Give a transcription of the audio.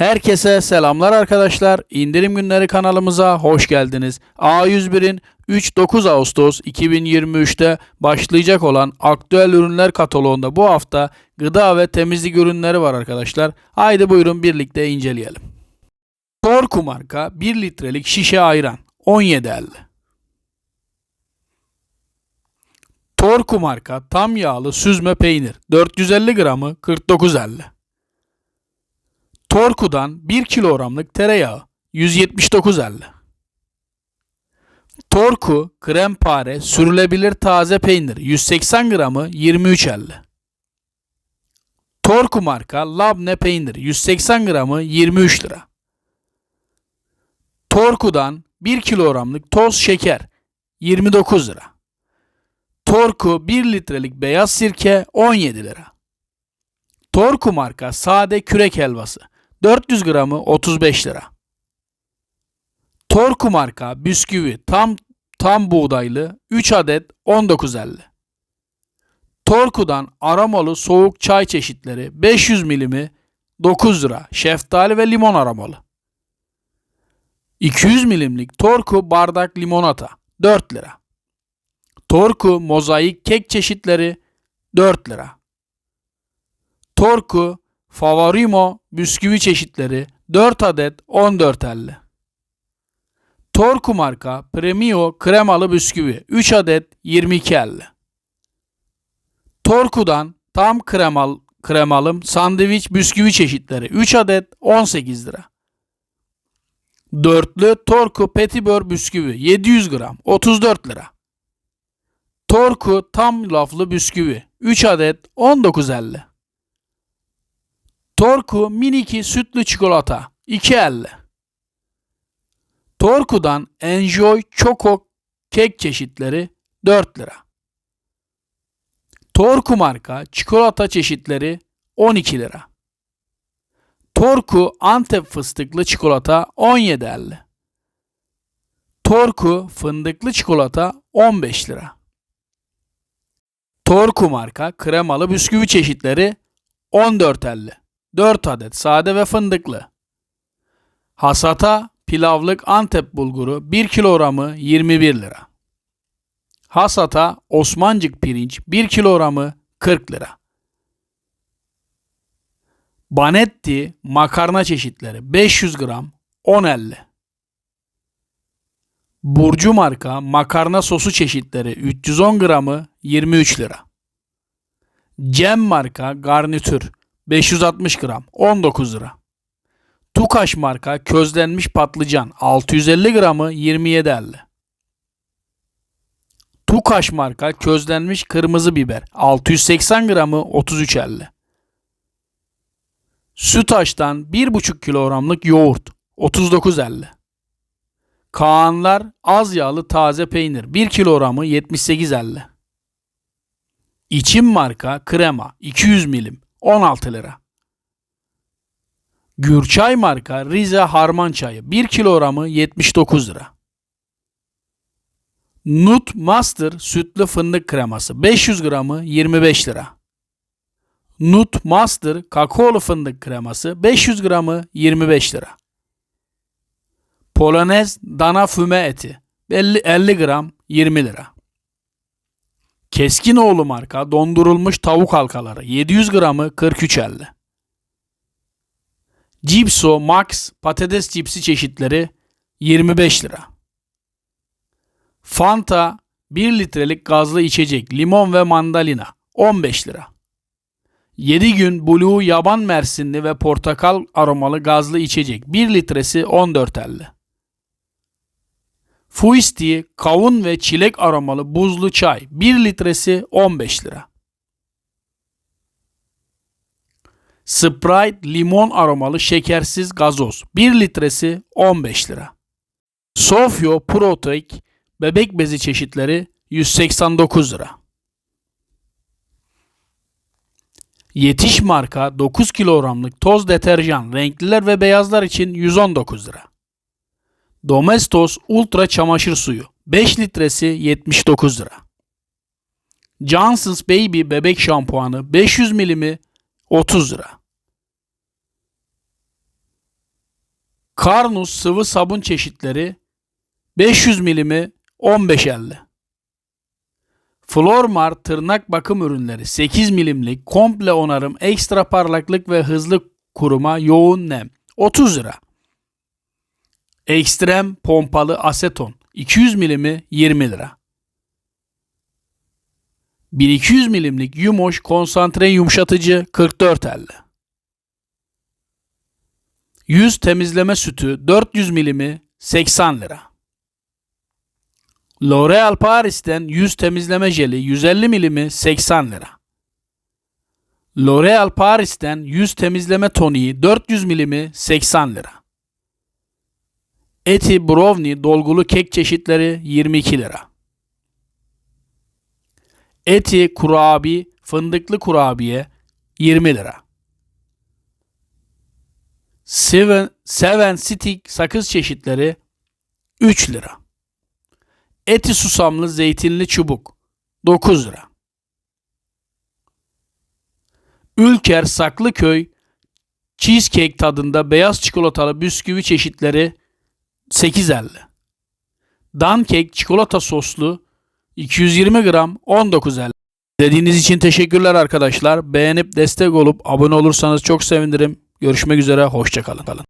Herkese selamlar arkadaşlar. İndirim günleri kanalımıza hoş geldiniz. A101'in 3-9 Ağustos 2023'te başlayacak olan aktüel ürünler kataloğunda bu hafta gıda ve temizlik ürünleri var arkadaşlar. Haydi buyurun birlikte inceleyelim. Torku marka 1 litrelik şişe ayran 17.50. Torku marka tam yağlı süzme peynir 450 gramı 49.50. Torku'dan 1 kilogramlık tereyağı 179.50. Torku krempare sürülebilir taze peynir 180 gramı 23.50. Torku marka labne peynir 180 gramı 23 lira. Torku'dan 1 kilogramlık toz şeker 29 lira. Torku 1 litrelik beyaz sirke 17 lira. Torku marka sade kürek helvası 400 gramı 35 lira. Torku marka bisküvi tam tam buğdaylı 3 adet 19.50. Torku'dan aromalı soğuk çay çeşitleri 500 milimi 9 lira. Şeftali ve limon aromalı. 200 milimlik Torku bardak limonata 4 lira. Torku mozaik kek çeşitleri 4 lira. Torku Favorimo bisküvi çeşitleri 4 adet 14.50. Torku marka Premio kremalı bisküvi 3 adet 22.50. Torku'dan tam kremal, kremalım sandviç bisküvi çeşitleri 3 adet 18 lira. Dörtlü Torku Petibör bisküvi 700 gram 34 lira. Torku tam laflı bisküvi 3 adet 19.50. Torku Miniki sütlü çikolata 2.50. Torku'dan Enjoy Choco kek çeşitleri 4 lira. Torku marka çikolata çeşitleri 12 lira. Torku Antep fıstıklı çikolata 17.50. Torku fındıklı çikolata 15 lira. Torku marka kremalı bisküvi çeşitleri 14.50. 4 adet sade ve fındıklı. Hasata pilavlık Antep bulguru 1 kilogramı 21 lira. Hasata Osmancık pirinç 1 kilogramı 40 lira. Banetti makarna çeşitleri 500 gram 10.50. Burcu marka makarna sosu çeşitleri 310 gramı 23 lira. Cem marka garnitür 560 gram 19 lira. Tukaş marka közlenmiş patlıcan 650 gramı 27.50. Tukaş marka közlenmiş kırmızı biber 680 gramı 33.50. Sütaş'tan 1,5 kilogramlık yoğurt 39.50. Kaanlar az yağlı taze peynir 1 kilogramı 78.50. İçim marka krema 200 milim 16 lira. Gürçay marka Rize Harman çayı 1 kilogramı 79 lira. Nut Master sütlü fındık kreması 500 gramı 25 lira. Nut Master kakaolu fındık kreması 500 gramı 25 lira. Polonez dana füme eti 50, 50 gram 20 lira. Keskinoğlu marka dondurulmuş tavuk halkaları 700 gramı 43.50. Cipso Max patates cipsi çeşitleri 25 lira. Fanta 1 litrelik gazlı içecek limon ve mandalina 15 lira. 7 gün Blue yaban mersinli ve portakal aromalı gazlı içecek 1 litresi 14.50. Fuisti kavun ve çilek aromalı buzlu çay 1 litresi 15 lira. Sprite limon aromalı şekersiz gazoz 1 litresi 15 lira. Sofio Protek bebek bezi çeşitleri 189 lira. Yetiş marka 9 kilogramlık toz deterjan renkliler ve beyazlar için 119 lira. Domestos Ultra çamaşır suyu 5 litresi 79 lira. Johnson's Baby bebek şampuanı 500 milimi 30 lira. Karnus sıvı sabun çeşitleri 500 milimi 15.50. Flormar tırnak bakım ürünleri 8 milimlik komple onarım ekstra parlaklık ve hızlı kuruma yoğun nem 30 lira. Ekstrem pompalı aseton 200 milimi 20 lira. 1200 milimlik Yumoş konsantre yumuşatıcı 44.50. Yüz temizleme sütü 400 milimi 80 lira. L'Oreal Paris'ten yüz temizleme jeli 150 milimi 80 lira. L'Oreal Paris'ten yüz temizleme toniği 400 milimi 80 lira. Eti brownie dolgulu kek çeşitleri 22 lira. Eti kurabi fındıklı kurabiye 20 lira. Seven, Seven Stick sakız çeşitleri 3 lira. Eti susamlı zeytinli çubuk 9 lira. Ülker Saklıköy cheesecake tadında beyaz çikolatalı bisküvi çeşitleri 8.50. Dancake çikolata soslu 220 gram 19.50. Dediğiniz için teşekkürler arkadaşlar. Beğenip destek olup abone olursanız çok sevinirim. Görüşmek üzere. Hoşçakalın.